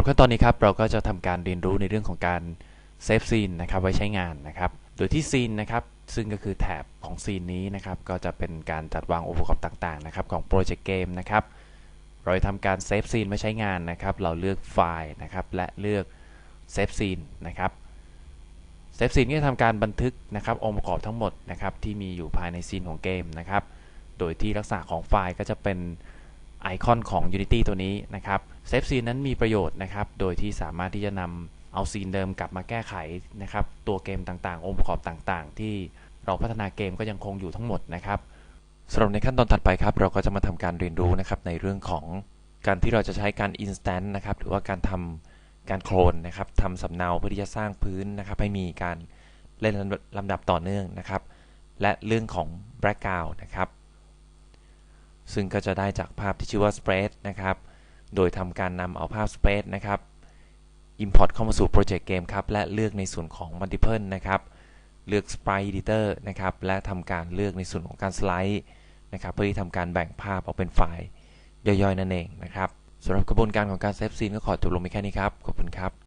สำหรับขั้นตอนนี้ครับเราก็จะทำการเรียนรู้ในเรื่องของการเซฟซีนนะครับไว้ใช้งานนะครับ โดยที่ซีนนะครับซึ่งก็คือแถบของซีนนี้นะครับ ก็จะเป็นการจัดวางองค์ประกอบต่างๆนะครับของโปรเจกต์เกมนะครับ เราจะทำการเซฟซีนไว้ใช้งานนะครับ เราเลือกไฟล์นะครับและเลือกเซฟซีนนะครับเซฟซีนก็จะทำการบันทึกนะครับองค์ประกอบทั้งหมดนะครับที่มีอยู่ภายในซีนของเกมนะครับ โดยที่ลักษณะของไฟล์ก็จะเป็นไอคอนของ Unity ตัวนี้นะครับ เซฟซีนนั้นมีประโยชน์นะครับ โดยที่สามารถที่จะนำเอาซีนเดิมกลับมาแก้ไขนะครับ ตัวเกมต่างๆ องค์ประกอบต่างๆ ที่เราพัฒนาเกมก็ยังคงอยู่ทั้งหมดนะครับสำหรับในขั้นตอนถัดไปครับ เราก็จะมาทำการเรียนรู้นะครับในเรื่องของการที่เราจะใช้การ instant นะครับ หรือว่าการทำการโคลนนะครับทำสำเนาเพื่อที่จะสร้างพื้นนะครับ ให้มีการเล่นลำดับต่อเนื่องนะครับ และเรื่องของ background นะครับ ซึ่งก็จะได้จากภาพที่ชื่อว่า spread นะครับ โดยทำการนำเอาภาพ Space นะครับ import เข้ามาสู่โปรเจกต์เกมครับ และเลือกในส่วนของ multiple นะครับ เลือก sprite editor นะครับ และทำการเลือกในส่วนของการสไลด์นะครับ เพื่อที่ทำการแบ่งภาพออกเป็นไฟล์ย่อยๆ นั่นเองนะครับสำหรับกระบวนการของการเซฟซีนก็ขอจบลงไปแค่นี้ครับ ขอบคุณครับ